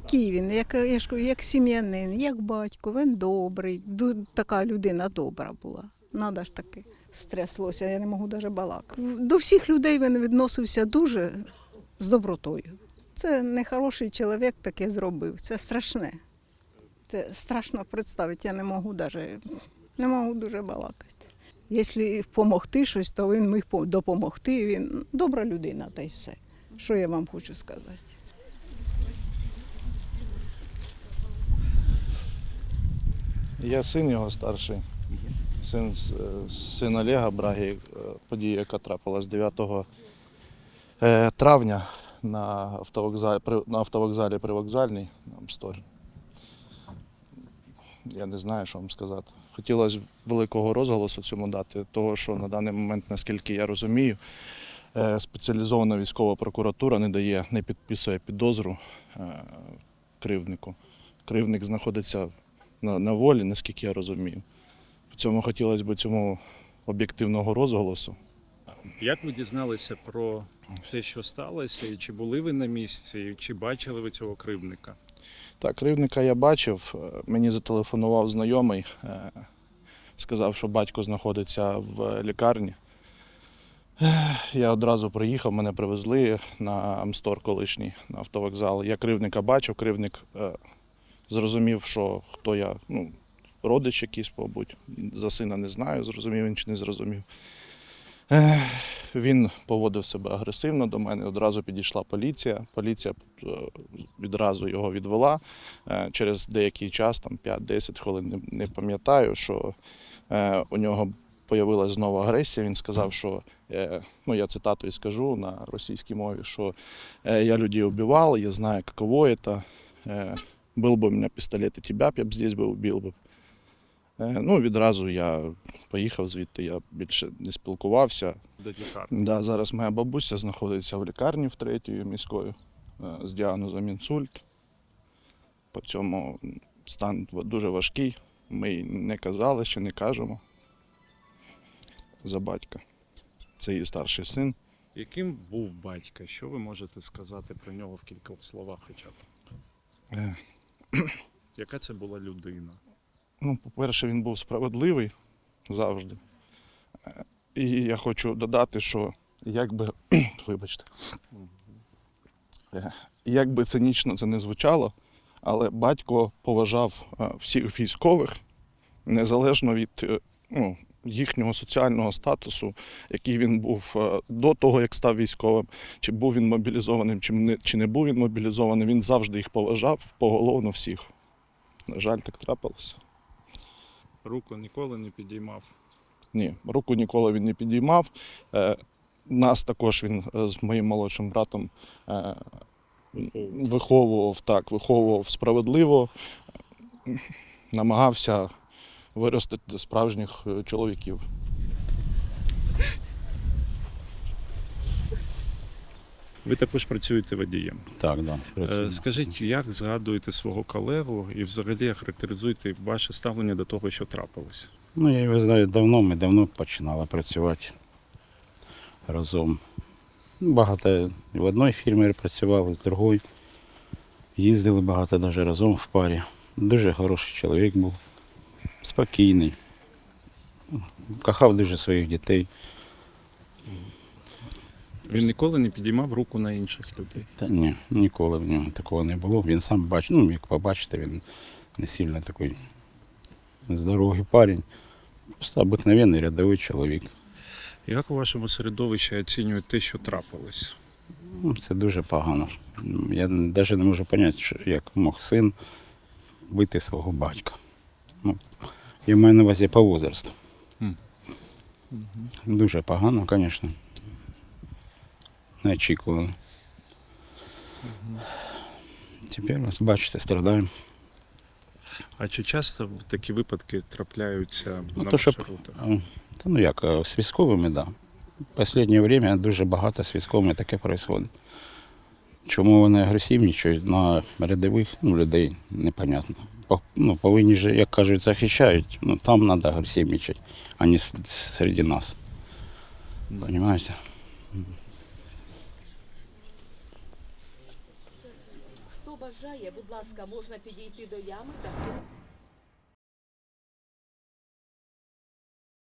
такий він, як, я ж як сім'янин, як батько, він добрий, така людина добра була. Надо ж таки стряслося, я не можу навіть балакати. До всіх людей він відносився дуже з добротою. Це нехороший чоловік таке зробив. Це страшне. Це страшно представити, я не можу навіть, не можу дуже балакати. Якщо допомогти щось, то він міг по- допомогти. Він добра людина, та й все. Що я вам хочу сказати? Я син його старший. Син, е, син Олега Браги, е, подія, яка трапилась 9 е, травня на автовокзалі, при, на автовокзалі привокзальній на Амстолі. Я не знаю, що вам сказати. Хотілося великого розголосу цьому дати, того, що на даний момент, наскільки я розумію, спеціалізована військова прокуратура не дає, не підписує підозру кривднику. Кривдник знаходиться на, на волі, наскільки я розумію. По цьому хотілося б цьому об'єктивного розголосу. Як ви дізналися про те, що сталося, і чи були ви на місці, і чи бачили ви цього кривдника? Так, кривдника я бачив, е, мені зателефонував знайомий, е, сказав, що батько знаходиться в лікарні. Е, Я одразу приїхав, мене привезли на Амстор колишній на автовокзал. Я кривдника бачив, кривдник е, зрозумів, що хто я, ну, родич якийсь, мабуть, за сина не знаю, зрозумів він чи не зрозумів. Він поводив себе агресивно до мене. Одразу підійшла поліція. Поліція е, відразу його відвела. Е, Через деякий час, там 5-10 хвилин, не- пам'ятаю, що е, у нього появилась знову агресія. Він сказав, що ну я цитату і скажу на російській мові, що я людей убивав, я знаю, каково это. Е, Был бы у меня пістолет, і тебя б я б здесь би убил би. Е, Ну, відразу я поїхав звідти, я більше не спілкувався. До лікарні? Да, зараз моя бабуся знаходиться в лікарні в третьої міської е, з діагнозом інсульт. По цьому стан дуже важкий. Ми не казали, ще не кажемо за батька. Це її старший син. Яким був батько? Що ви можете сказати про нього в кількох словах хоча б? Яка це була людина? Ну, по-перше, він був справедливий завжди. І я хочу додати, що як би, вибачте, Е, як би цинічно це не звучало, але батько поважав е, всіх військових незалежно від е, ну, їхнього соціального статусу, який він був е, до того, як став військовим, чи був він мобілізованим, чи не, був він мобілізований, він завжди їх поважав поголовно всіх. На жаль, так трапилося. Руку ніколи не підіймав. Ні, руку ніколи він не підіймав. Е, Нас також він е, з моїм молодшим братом виховував так, виховував справедливо, намагався виростити справжніх е, чоловіків. Ви також працюєте водієм. Так, да. Е, працюємо. Скажіть, як згадуєте свого колегу і взагалі характеризуєте ваше ставлення до того, що трапилось? Ну, я його знаю давно, ми давно починали працювати разом. Ну, Багато в одній фірмі працювали, з другої. Їздили багато навіть разом в парі. Дуже хороший чоловік був, спокійний. Кохав дуже своїх дітей. Він ніколи не підіймав руку на інших людей. Та ні, ніколи в нього такого не було. Він сам бачив, ну, як побачите, він не сильно такий здоровий парень. Просто обикновенний рядовий чоловік. Як у вашому середовищі оцінюють те, що трапилось? Ну, Це дуже погано. Я навіть не можу зрозуміти, як мог син бити свого батька. Ну, я маю на увазі по возрасту. Дуже погано, звісно. Неочікувано. Тепер ось бачите, страдаємо. А чи часто такі випадки трапляються Ну, на то, щоб-? Та ну як, з військовими, так. Да. В останнє время дуже багато з військовими таке відбувається. Чому вони агресивнічають на рядових ну, людей, непонятно. По- Ну, повинні ж, як кажуть, захищають, ну там треба агресивничати, а не серед нас. Понимаете? бажає, будь ласка, можна підійти до ями та